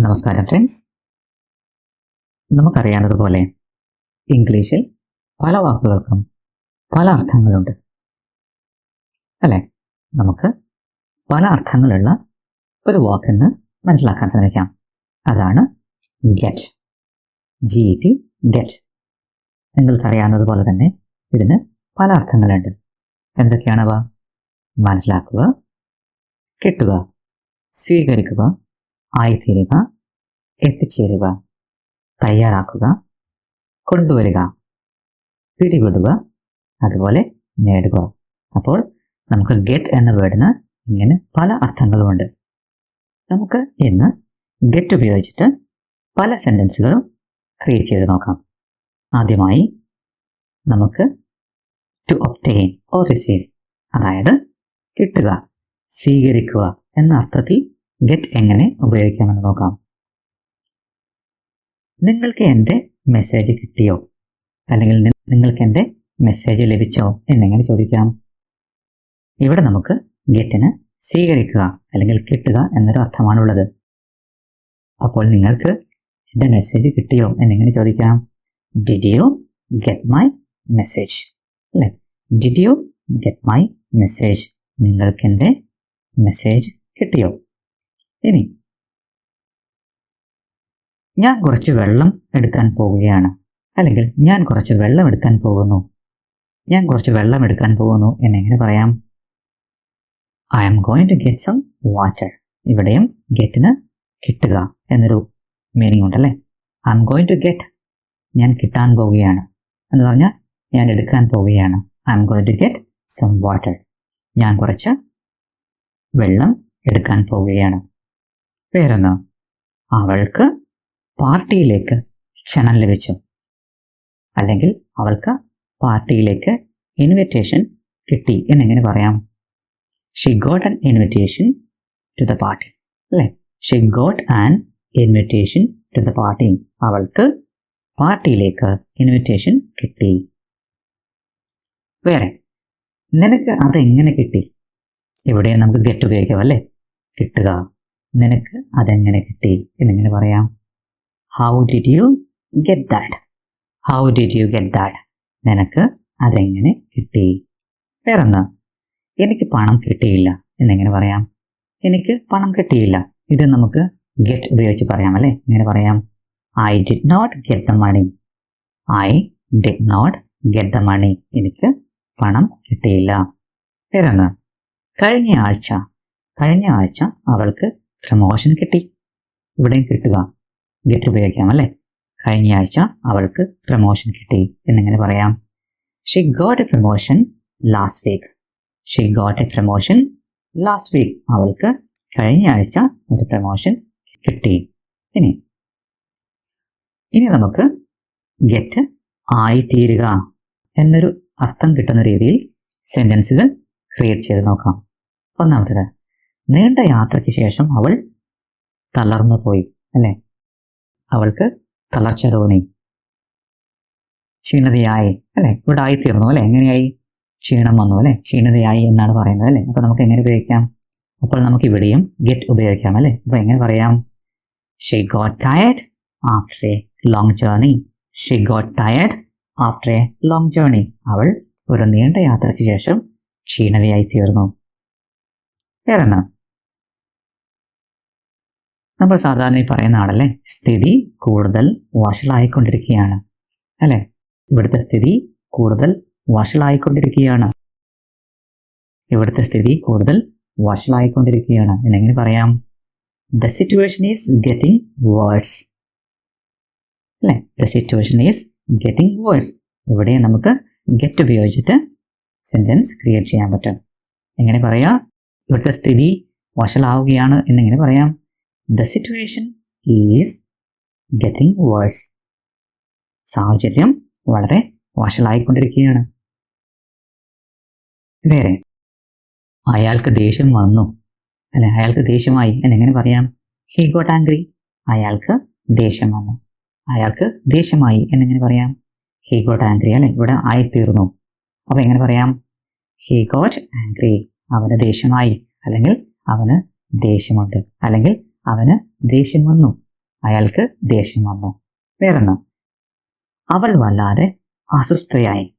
നമസ്കാരം ഫ്രണ്ട്സ് നമുക്കറിയാവുന്നതുപോലെ ഇംഗ്ലീഷിൽ പല വാക്കുകൾക്കും പല അർത്ഥങ്ങളുണ്ട്. അല്ലെ? നമുക്ക് പല അർത്ഥങ്ങളുള്ള ഒരു വാക്കെന്ന് മനസ്സിലാക്കാൻ ശ്രമിക്കാം. അതാണ് ഗെറ്റ് ജി ടി ഗെറ്റ് നിങ്ങൾക്കറിയാവുന്നതുപോലെ തന്നെ ഇതിന് പല അർത്ഥങ്ങളുണ്ട്. എന്തൊക്കെയാണവ മനസ്സിലാക്കുക കിട്ടുക സ്വീകരിക്കുക ആയിത്തീരുക എത്തിച്ചേരുക തയ്യാറാക്കുക കൊണ്ടുവരിക പിടിപെടുക അതുപോലെ നേടുക. അപ്പോൾ നമുക്ക് ഗെറ്റ് എന്ന വേർഡിന് ഇങ്ങനെ പല അർത്ഥങ്ങളുമുണ്ട്. നമുക്ക് ഇന്ന് ഗെറ്റ് ഉപയോഗിച്ചിട്ട് പല സെന്റൻസുകളും ക്രിയേറ്റ് ചെയ്ത് നോക്കാം. ആദ്യമായി നമുക്ക് ടു ഒപ്റ്റെയിൻ ഓർ റിസീവ് അതായത് കിട്ടുക സ്വീകരിക്കുക എന്ന അർത്ഥത്തിൽ ഗെറ്റ് എങ്ങനെ ഉപയോഗിക്കാമെന്ന് നോക്കാം. നിങ്ങൾക്ക് എന്റെ മെസ്സേജ് കിട്ടിയോ? അല്ലെങ്കിൽ നിങ്ങൾക്ക് എന്റെ മെസ്സേജ് ലഭിച്ചോ എന്നെങ്ങനെ ചോദിക്കാം? ഇവിടെ നമുക്ക് ഗെറ്റിന് സ്വീകരിക്കുക അല്ലെങ്കിൽ കിട്ടുക എന്നൊരു അർത്ഥമാണുള്ളത്. അപ്പോൾ നിങ്ങൾക്ക് എന്റെ മെസ്സേജ് കിട്ടിയോ എന്നെങ്ങനെ ചോദിക്കാം? Did you get my message അല്ലേ? Did you get my message നിങ്ങൾക്ക് എന്റെ മെസ്സേജ് കിട്ടിയോ? ഇനി ഞാൻ കുറച്ച് വെള്ളം എടുക്കാൻ പോവുകയാണ്. അല്ലെങ്കിൽ ഞാൻ കുറച്ച് വെള്ളം എടുക്കാൻ പോകുന്നു. ഞാൻ കുറച്ച് വെള്ളം എടുക്കാൻ പോകുന്നു എന്നെങ്ങനെ പറയാം? I'm going to get some water ഇവിടെയും ഗെറ്റിന് കിട്ടുക എന്നൊരു മീനിങ് ഉണ്ടല്ലേ? I'm going to get ഞാൻ കിട്ടാൻ പോവുകയാണ്. എന്ന് പറഞ്ഞാൽ ഞാൻ എടുക്കാൻ പോവുകയാണ്. I'm going to get some water ഞാൻ കുറച്ച് വെള്ളം എടുക്കാൻ പോവുകയാണ്. വേറൊന്ന് അവൾക്ക് പാർട്ടിയിലേക്ക് ക്ഷണം ലഭിച്ചു അല്ലെങ്കിൽ അവൾക്ക് പാർട്ടിയിലേക്ക് ഇൻവിറ്റേഷൻ കിട്ടി എന്നെങ്ങനെ പറയാം? She got an invitation to the party അല്ലേ? She got an invitation to the party അവൾക്ക് പാർട്ടിയിലേക്ക് ഇൻവിറ്റേഷൻ കിട്ടി. വേറെ നിനക്ക് അതെങ്ങനെ കിട്ടി? ഇവിടെ നമുക്ക് ഗെറ്റ് ഉപയോഗിക്കാം അല്ലേ? കിട്ടുക. നിനക്ക് അതെങ്ങനെ കിട്ടി? എന്നിങ്ങനെ പറയാം. How did you get that how did you get that നിനക്ക് അതെങ്ങനെ കിട്ടി? വേറൊന്ന് എനിക്ക് പണം കിട്ടിയില്ല. എന്നെങ്ങനെ പറയാം. എനിക്ക് പണം കിട്ടിയില്ല. ഇത് നമുക്ക് ഗെറ്റ് ഉപയോഗിച്ച് പറയാം അല്ലേ? ഇങ്ങനെ പറയാം. I did not get the money I did not get the money എനിക്ക് പണം കിട്ടിയില്ല. വേറൊന്ന് കഴിഞ്ഞ ആഴ്ച കഴിഞ്ഞ ആഴ്ച അവൾക്ക് പ്രമോഷൻ കിട്ടി. ഇവിടെയും കിട്ടുക. ഗെറ്റ് ഉപയോഗിക്കാം അല്ലേ? കഴിഞ്ഞ ആഴ്ച അവൾക്ക് പ്രമോഷൻ കിട്ടി എന്നിങ്ങനെ പറയാം. She got a promotion last week she got a promotion last week അവൾക്ക് കഴിഞ്ഞ ആഴ്ച ഒരു പ്രമോഷൻ കിട്ടി. ഇനി ഇനി നമുക്ക് ഗെറ്റ് ആയിത്തീരുക എന്നൊരു അർത്ഥം കിട്ടുന്ന രീതിയിൽ സെന്റൻസുകൾ ക്രിയേറ്റ് ചെയ്ത് നോക്കാം. ഒന്നാമത്തത് നീണ്ട യാത്രയ്ക്ക് ശേഷം അവൾ തളർന്നു പോയി അല്ലേ? അവൾക്ക് തളർച്ച തോന്നി. ക്ഷീണതയായി അല്ലേ? ഇവിടെ ആയിത്തീർന്നു അല്ലെ? എങ്ങനെയായി? ക്ഷീണം വന്നു അല്ലെ? ക്ഷീണതയായി എന്നാണ് പറയുന്നത് അല്ലേ? അപ്പോൾ നമുക്ക് എങ്ങനെ ഉപയോഗിക്കാം? അപ്പോൾ നമുക്ക് ഇവിടെയും ഗെറ്റ് ഉപയോഗിക്കാം അല്ലേ? അപ്പൊ എങ്ങനെ പറയാം? She got tired after a long journey she got tired after a long journey അവൾ ഒരു നീണ്ട യാത്രയ്ക്ക് ശേഷം ക്ഷീണതയായി തീർന്നു. വേറെന്നാ? നമ്മൾ സാധാരണ ഈ പറയുന്ന ആളല്ലേ? സ്ഥിതി കൂടുതൽ വഷളായിക്കൊണ്ടിരിക്കുകയാണ്. അല്ലേ? ഇവിടുത്തെ സ്ഥിതി കൂടുതൽ വഷളായിക്കൊണ്ടിരിക്കുകയാണ്. ഇവിടുത്തെ സ്ഥിതി കൂടുതൽ വഷളായിക്കൊണ്ടിരിക്കുകയാണ്. എന്നെങ്ങനെ പറയാം? The situation is getting worse അല്ലേ? The situation is getting worse ഇവിടെ നമുക്ക് ഗെറ്റ് ഉപയോഗിച്ചിട്ട് സെന്റൻസ് ക്രിയേറ്റ് ചെയ്യാൻ പറ്റും. എങ്ങനെ പറയാം? ഇവിടുത്തെ സ്ഥിതി വഷളാവുകയാണ് എന്നെങ്ങനെ പറയാം? The situation is getting worse സാഹചര്യം വളരെ വഷളായിക്കൊണ്ടിരിക്കുകയാണ്. വേറെ അയാൾക്ക് ദേഷ്യം വന്നു. അല്ലെ അയാൾക്ക് ദേഷ്യമായി. എന്നെങ്ങനെ പറയാം? ഹി ഗോട്ട് ആംഗ്രി അയാൾക്ക് ദേഷ്യം വന്നു. അയാൾക്ക് ദേഷ്യമായി. എന്നെങ്ങനെ പറയാം? ഹി ഗോട്ട് ആംഗ്രി അല്ലെ ഇവിടെ ആയിത്തീർന്നു. അപ്പൊ എങ്ങനെ പറയാം? ഹി ഗോട്ട് ആംഗ്രി അവന് ദേഷ്യമായി. അല്ലെങ്കിൽ അവന് ദേഷ്യമുണ്ട്. അല്ലെങ്കിൽ അവന് ദേഷ്യം വന്നു. അയാൾക്ക് ദേഷ്യം വന്നു. വേറൊന്ന് അവൾ വല്ലാതെ അസ്വസ്ഥയായി.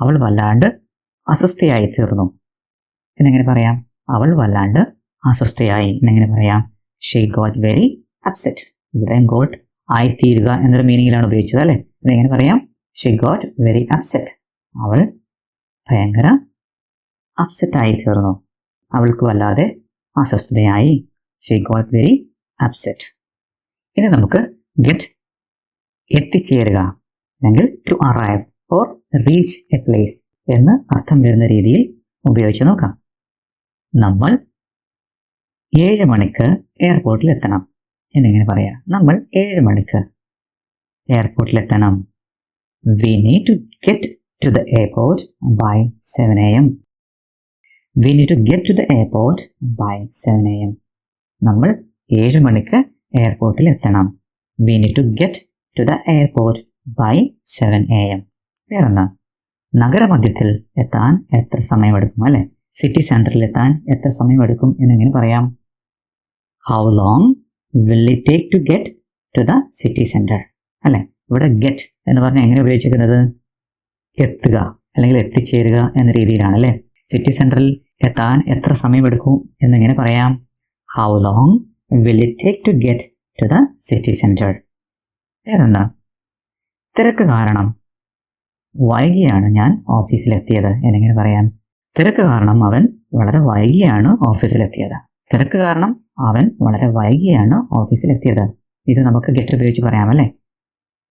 അവൾ വല്ലാണ്ട് അസ്വസ്ഥയായി തീർന്നു. എന്നെങ്ങനെ പറയാം? അവൾ വല്ലാണ്ട് അസ്വസ്ഥയായി. എന്നെങ്ങനെ പറയാം? ഷീ ഗോട്ട് വെരി അപ്സെറ്റ് ഇവിടെ ഗോട്ട് ആയി തീരുക എന്നൊരു മീനിങ്ങിലാണ് ഉപയോഗിച്ചത് അല്ലേ? എന്നെങ്ങനെ പറയാം? ഷീ ഗോട്ട് വെരി അപ്സെറ്റ് അവൾ ഭയങ്കര അപ്സെറ്റ് ആയി തീർന്നു. അവൾക്ക് വല്ലാതെ അസ്വസ്ഥതയായി. ഷീ ഗോട്ട് വെരി അപ്സെറ്റ് ഇനി നമുക്ക് ഗെറ്റ് എത്തിച്ചേരുക. അല്ലെങ്കിൽ to arrive or reach a place എന്ന് അർത്ഥം വരുന്ന രീതിയിൽ ഉപയോഗിച്ച് നോക്കാം. നമ്മൾ ഏഴ് മണിക്ക് എയർപോർട്ടിൽ എത്തണം എന്നിങ്ങനെ പറയാം. നമ്മൾ ഏഴ് മണിക്ക് എയർപോർട്ടിൽ എത്തണം we need to get to the airport by seven A M we need to get to the airport by seven A M നമ്മൾ ഏഴ് മണിക്ക് എയർപോർട്ടിൽ എത്തണം we need to get to the airport by seven A M വേറൊന്ന് നഗരമധ്യത്തിൽ എത്താൻ എത്ര സമയമെടുക്കും അല്ലെ? സിറ്റി സെന്ററിൽ എത്താൻ എത്ര സമയമെടുക്കും എന്നെങ്ങനെ പറയാം? How long will it take to get to the city centre അല്ലെ? ഇവിടെ ഗെറ്റ് എന്ന് പറഞ്ഞാൽ എങ്ങനെ ഉപയോഗിച്ചിരിക്കുന്നത്? എത്തുക അല്ലെങ്കിൽ എത്തിച്ചേരുക എന്ന രീതിയിലാണ് അല്ലേ? സിറ്റി സെന്ററിൽ എത്താൻ എത്ര സമയമെടുക്കും എന്നെങ്ങനെ പറയാം? How long will it take to get to the city center? വേറെന്താ തിരക്ക് കാരണം. വൈകിയാണ് ഞാൻ ഓഫീസിലെത്തിയത് എന്നെങ്ങനെ പറയാം. തിരക്ക് കാരണം അവൻ വളരെ വൈകിയാണ് ഓഫീസിലെത്തിയത്. തിരക്ക് കാരണം അവൻ വളരെ വൈകിയാണ് ഓഫീസിലെത്തിയത്. ഇത് നമുക്ക് ഗെറ്റ് ഉപയോഗിച്ച് പറയാമല്ലേ?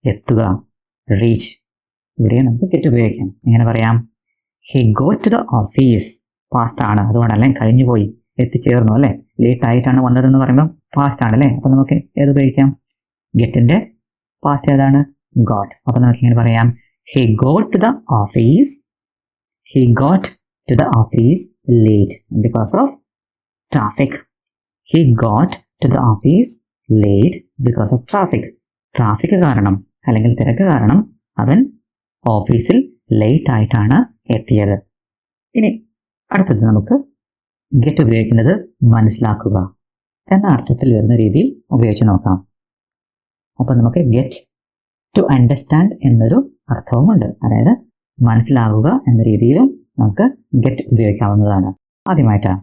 എത്തുക. റീച്ച് ഇവിടെ നമുക്ക് ഗെറ്റ് ഉപയോഗിക്കാം. എങ്ങനെ പറയാം. He go to the office past ആണ്. അതുകൊണ്ടല്ലേ കഴിഞ്ഞു പോയി എത്തിച്ചേർന്നു അല്ലേ? ലേറ്റ് ആയിട്ടാണ് വന്നതെന്ന് പറയുമ്പോൾ ഫാസ്റ്റ് ആണ് അല്ലേ? അപ്പൊ നമുക്ക് ഏത് ഉപയോഗിക്കാം? ഗെറ്റിന്റെ പാസ്റ്റ് ഏതാണ്? ഗോട്ട് അപ്പൊ നമുക്ക് ഇങ്ങനെ പറയാം. He got to the office he got to the office late because of traffic he got to the office late because of traffic traffic കാരണം അല്ലെങ്കിൽ തിരക്ക് കാരണം അവൻ ഓഫീസിൽ ലേറ്റ് ആയിട്ടാണ് എത്തിയത്. ഇനി അടുത്തത് നമുക്ക് ഗെറ്റ് ഉപയോഗിക്കുന്നത് മനസ്സിലാക്കുക എന്ന അർത്ഥത്തിൽ വരുന്ന രീതിയിൽ ഉപയോഗിച്ച് നോക്കാം. അപ്പൊ നമുക്ക് ഗെറ്റ് ടു അണ്ടർസ്റ്റാൻഡ് എന്നൊരു അർത്ഥവുമുണ്ട്. അതായത് മനസ്സിലാകുക എന്ന രീതിയിലും നമുക്ക് ഗെറ്റ് ഉപയോഗിക്കാവുന്നതാണ്. ആദ്യമായിട്ടാണ്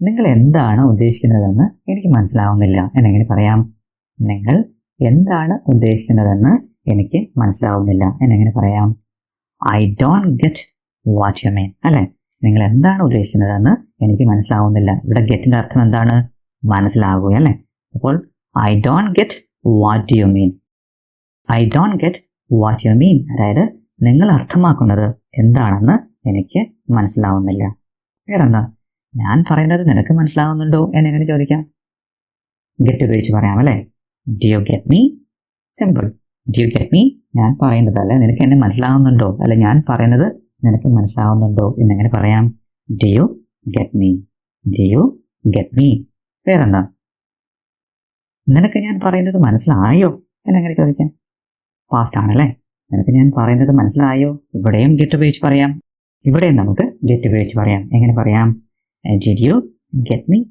നിങ്ങൾ എന്താണ് ഉദ്ദേശിക്കുന്നതെന്ന് എനിക്ക് മനസ്സിലാവുന്നില്ല എന്നെങ്ങനെ പറയാം? നിങ്ങൾ എന്താണ് ഉദ്ദേശിക്കുന്നതെന്ന് എനിക്ക് മനസ്സിലാവുന്നില്ല എന്നെങ്ങനെ പറയാം? I don't get what you mean അല്ലെ? നിങ്ങൾ എന്താണ് ഉദ്ദേശിക്കുന്നതെന്ന് എനിക്ക് മനസ്സിലാവുന്നില്ല. ഇവിടെ ഗെറ്റിന്റെ അർത്ഥം എന്താണ്? മനസ്സിലാകുക അല്ലേ? അപ്പോൾ I don't get what you mean I don't get what you mean അതായത് നിങ്ങൾ അർത്ഥമാക്കുന്നത് എന്താണെന്ന് എനിക്ക് മനസ്സിലാവുന്നില്ല. വേറെന്താ? ഞാൻ പറയുന്നത് നിനക്ക് മനസ്സിലാവുന്നുണ്ടോ? എന്ന് എങ്ങനെ ചോദിക്കാം? ഗെറ്റ് ഉപയോഗിച്ച് പറയാം അല്ലേ? You get me simple do you get me ഞാൻ പറയുന്നത് അല്ലെ? നിനക്ക് എന്നെ മനസ്സിലാവുന്നുണ്ടോ? അല്ലെ? ഞാൻ പറയുന്നത് നിനക്ക് മനസ്സിലാവുന്നുണ്ടോ എന്നെങ്ങനെ പറയാം. Do you get me do you get me വേറെന്താ? നിനക്ക് ഞാൻ പറയുന്നത് മനസ്സിലായോ? എന്നെങ്ങനെ ചോദിക്കാം. പാസ്റ്റ് ആണല്ലേ? നിനക്ക് ഞാൻ പറയുന്നത് മനസ്സിലായോ? ഇവിടെയും ഗെറ്റ് ഉപയോഗിച്ച് പറയാം. ഇവിടെയും നമുക്ക് ഗെറ്റ് ഉപയോഗിച്ച് പറയാം. എങ്ങനെ പറയാം? ഡിഡ് യു ഗെറ്റ് മീ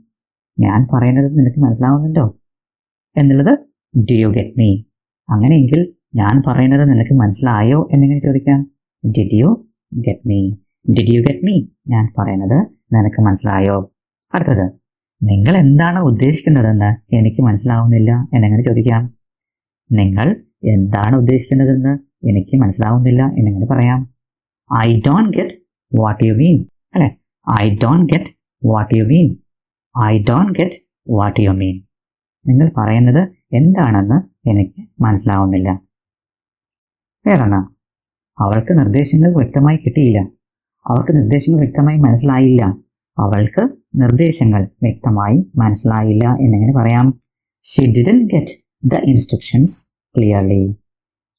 ഞാൻ പറയുന്നത് നിനക്ക് മനസ്സിലാവുന്നുണ്ടോ? എന്നുള്ളത് ഡു യു ഗെറ്റ് മീ അങ്ങനെയെങ്കിൽ ഞാൻ പറയുന്നത് നിനക്ക് മനസ്സിലായോ? എന്നെങ്ങനെ ചോദിക്കാം. Did you get me did you get me ഞാൻ പറയുന്നത് നിനക്ക് മനസ്സിലായോ? അടുത്തത് നിങ്ങൾ എന്താണ് ഉദ്ദേശിക്കുന്നതെന്ന് എനിക്ക് മനസ്സിലാവുന്നില്ല എന്നെങ്ങനെ ചോദിക്കാം? നിങ്ങൾ എന്താണ് ഉദ്ദേശിക്കുന്നതെന്ന് എനിക്ക് മനസ്സിലാവുന്നില്ല എന്നെങ്ങനെ പറയാം? I don't get what you mean അല്ലെ? I don't get what you mean I don't get what you mean നിങ്ങൾ പറയുന്നത് എന്താണെന്ന് എനിക്ക് മനസ്സിലാവുന്നില്ല. വേറെണ്ണ അവൾക്ക് നിർദ്ദേശങ്ങൾ വ്യക്തമായി കിട്ടിയില്ല. അവൾക്ക് നിർദ്ദേശങ്ങൾ വ്യക്തമായി മനസ്സിലായില്ല. അവൾക്ക് നിർദ്ദേശങ്ങൾ വ്യക്തമായി മനസ്സിലായില്ല എന്നെങ്ങനെ പറയാം. She didn't get the instructions clearly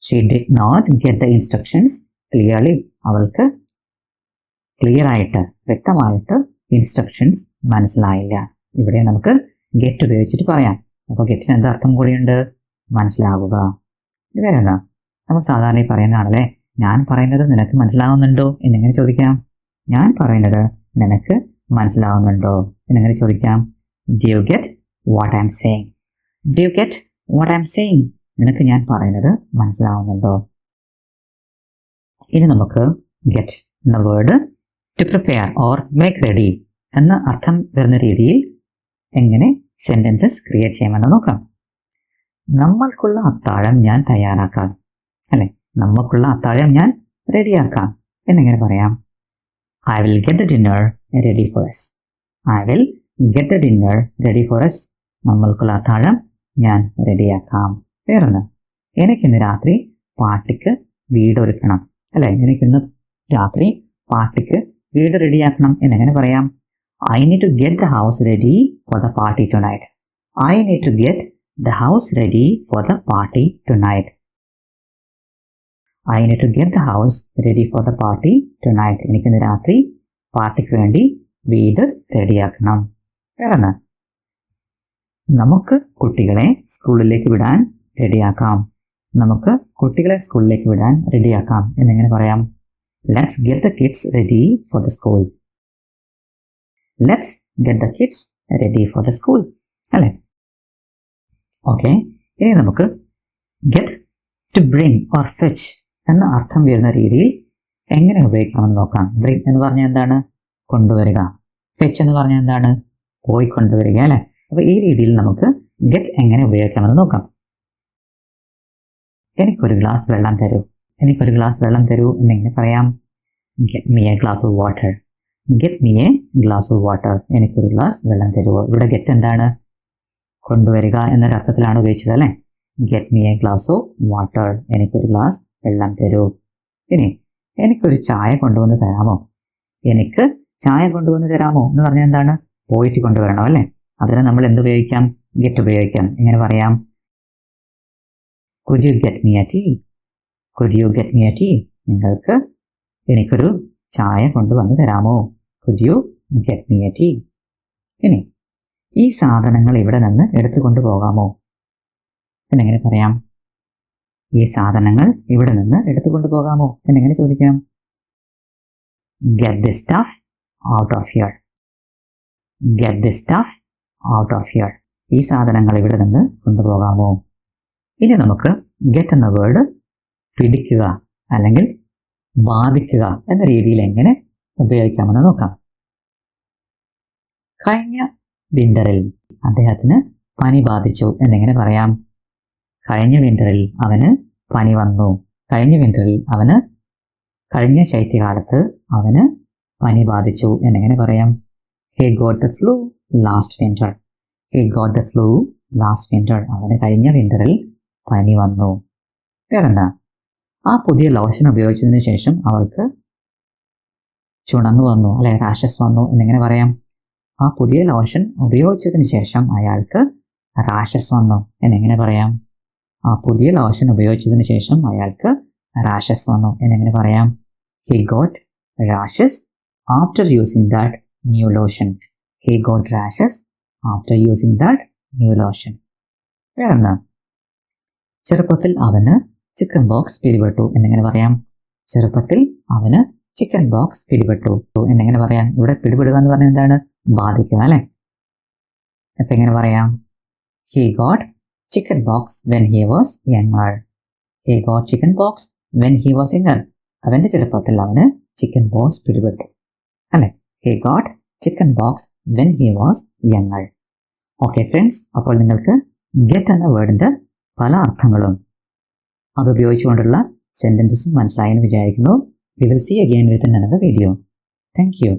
she did not get the instructions clearly അവൾക്ക് ക്ലിയർ ആയിട്ട് വ്യക്തമായിട്ട് ഇൻസ്ട്രക്ഷൻസ് മനസ്സിലായില്ല. ഇവിടെ നമുക്ക് ഗെറ്റ് ഉപയോഗിച്ചിട്ട് പറയാം. അപ്പോൾ ഗെറ്റിന് എന്താ അർത്ഥം കൂടിയുണ്ട്? മനസ്സിലാകുക വേറെ എന്താ? നമ്മൾ സാധാരണ പറയുന്നതാണല്ലേ? ഞാൻ പറയുന്നത് നിനക്ക് മനസ്സിലാവുന്നുണ്ടോ? എന്നിങ്ങനെ ചോദിക്കാം. ഞാൻ പറയുന്നത് നിനക്ക് മനസ്സിലാവുന്നുണ്ടോ? എന്നിങ്ങനെ ചോദിക്കാം. Do you get what I'm saying do you get what I'm saying നിനക്ക് ഞാൻ പറയുന്നത് മനസ്സിലാവുന്നുണ്ടോ? ഇനി നമുക്ക് ഗെറ്റ് എന്ന word to prepare or make ready എന്ന അർത്ഥം വരുന്ന രീതിയിൽ എങ്ങനെ സെന്റൻസസ് ക്രിയേറ്റ് ചെയ്യാമെന്ന് നോക്കാം. നമ്മൾക്കുള്ള അത്താഴം ഞാൻ തയ്യാറാക്കാം. അല്ലെ? നമ്മൾക്കുള്ള അത്താഴം ഞാൻ റെഡിയാക്കാം. എന്നെങ്ങനെ പറയാം. I will get the dinner ready for us I will get the dinner ready for us നമ്മൾക്കുള്ള അത്താഴം ഞാൻ റെഡിയാക്കാം. വേറൊന്ന്. എനിക്കിന്ന് രാത്രി പാർട്ടിക്ക് വീടൊരുക്കണം അല്ലെ? എനിക്കിന്ന് രാത്രി പാർട്ടിക്ക് വീട് റെഡിയാക്കണം എന്നെങ്ങനെ പറയാം. I need to get the house ready for the party tonight I need to get the house ready for the party tonight I need to get the house ready for the party tonight എനിക്കിന്ന് രാത്രി പാർട്ടിക്ക് വേണ്ടി വീട് റെഡിയാക്കണം. വേറെന്ന്? നമുക്ക് കുട്ടികളെ സ്കൂളിലേക്ക് വിടാൻ റെഡിയാക്കാം. നമുക്ക് കുട്ടികളെ സ്കൂളിലേക്ക് വിടാൻ റെഡിയാക്കാം. എന്നെങ്ങനെ പറയാം? Let's get the kids ready for the school let's get the kids ready for the school അല്ലേ? ഓക്കെ ഇനി നമുക്ക് get to bring or fetch എന്ന അർത്ഥം വരുന്ന രീതിയിൽ എങ്ങനെ ഉപയോഗിക്കണമെന്ന് നോക്കാം. ബ്രിങ് എന്ന് പറഞ്ഞാൽ എന്താണ്? കൊണ്ടുവരിക. ഫെച്ച് എന്ന് പറഞ്ഞാൽ എന്താണ്? പോയി കൊണ്ടുവരിക അല്ലേ? അപ്പൊ ഈ രീതിയിൽ നമുക്ക് ഗെറ്റ് എങ്ങനെ ഉപയോഗിക്കണമെന്ന് നോക്കാം. എനിക്കൊരു ഗ്ലാസ് വെള്ളം തരൂ. എനിക്കൊരു ഗ്ലാസ് വെള്ളം തരൂ എന്നിങ്ങനെ പറയാം? Get me a glass of water get me a glass of water എനിക്കൊരു ഗ്ലാസ് വെള്ളം തരുമോ ഇവിടെ ഗെറ്റ് എന്താണ്? കൊണ്ടുവരിക എന്നൊരു അർത്ഥത്തിലാണ് ഉപയോഗിച്ചത് അല്ലേ? Get me a glass of water എനിക്കൊരു ഗ്ലാസ് വെള്ളം തരൂ. ഇനി എനിക്കൊരു ചായ കൊണ്ടുവന്ന് തരാമോ? എനിക്ക് ചായ കൊണ്ടുവന്ന് തരാമോ എന്ന് പറഞ്ഞാൽ എന്താണ്? പോയിട്ട് കൊണ്ടുവരണം അല്ലേ? അതിന് നമ്മൾ എന്ത് ഉപയോഗിക്കാം? ഗെറ്റ് ഉപയോഗിക്കാം. എങ്ങനെ പറയാം? Could you get me a tea could you get me a tea നിങ്ങൾക്ക് എനിക്കൊരു ചായ കൊണ്ടുവന്ന് തരാമോ? Could you get me a tea ഇനി ഈ സാധനങ്ങൾ ഇവിടെ നിന്ന് എടുത്തു കൊണ്ടുപോകാമോ എന്നെങ്ങനെ പറയാം? ഈ സാധനങ്ങൾ ഇവിടെ നിന്ന് എടുത്തു കൊണ്ടുപോകാമോ എന്നെങ്ങനെ ചോദിക്കാം. Get the stuff out of here get the stuff out of here ഈ സാധനങ്ങൾ ഇവിടെ നിന്ന് കൊണ്ടുപോകാമോ ഇനി നമുക്ക് ഗെറ്റ് എന്ന വേർഡ് പിടിക്കുക അല്ലെങ്കിൽ ബാധിക്കുക എന്ന രീതിയിൽ എങ്ങനെ ഉപയോഗിക്കാമെന്ന് നോക്കാം. കഴിഞ്ഞ വിന്ററിൽ അദ്ദേഹത്തിന് പനി ബാധിച്ചു എന്നെങ്ങനെ പറയാം? കഴിഞ്ഞ വിന്ററിൽ അവന് പനി വന്നു. കഴിഞ്ഞ വിന്ററിൽ അവന് കഴിഞ്ഞ ശൈത്യകാലത്ത് അവന് പനി ബാധിച്ചു എന്നെങ്ങനെ പറയാം? He got the flu last winter he got the flu last winter അവന് കഴിഞ്ഞ വിന്ററിൽ പനി വന്നു. വേറെന്താ? ആ പുതിയ ലോഷൻ ഉപയോഗിച്ചതിന് ശേഷം അവൾക്ക് ചുണങ്ങ് വന്നു അല്ലെ റാഷസ് വന്നു എന്നിങ്ങനെ പറയാം? ആ പുതിയ ലോഷൻ ഉപയോഗിച്ചതിന് ശേഷം അയാൾക്ക് റാഷസ് വന്നു എന്നെങ്ങനെ പറയാം? ആ പുതിയ ലോഷൻ ഉപയോഗിച്ചതിന് ശേഷം അയാൾക്ക് റാഷസ് വന്നു. എന്നെങ്ങനെ പറയാം? He got rashes after using that new lotion he got rashes after using that new lotion വേറെന്താ? ചെറുപ്പത്തിൽ അവന് ചിക്കൻ ബോക്സ് പിടിപെട്ടു. എന്നെങ്ങനെ പറയാം? ചെറുപ്പത്തിൽ അവന് ചിക്കൻ ബോക്സ് പിടിപെട്ടു. എന്നെങ്ങനെ പറയാം? ഇവിടെ പിടിപെടുക എന്ന് പറഞ്ഞാൽ എന്താണ്? ബാധിക്കുക അല്ലെ? അപ്പൊ എങ്ങനെ പറയാം? He got when he was younger he got chicken pox when he was younger അവന്റെ ചെറുപ്പത്തിൽ അവന് ചിക്കൻ ബോക്സ് പിടിപെട്ടു. അല്ലെ? He got chicken pox when he was younger okay friends അപ്പോൾ നിങ്ങൾക്ക് ഗെറ്റ് എന്ന വേർഡിന്റെ പല അർത്ഥങ്ങളും അത് ഉപയോഗിച്ചുകൊണ്ടുള്ള സെന്റൻസസും മനസ്സിലായെന്ന് വിചാരിക്കുന്നു. We will see again with another video thank you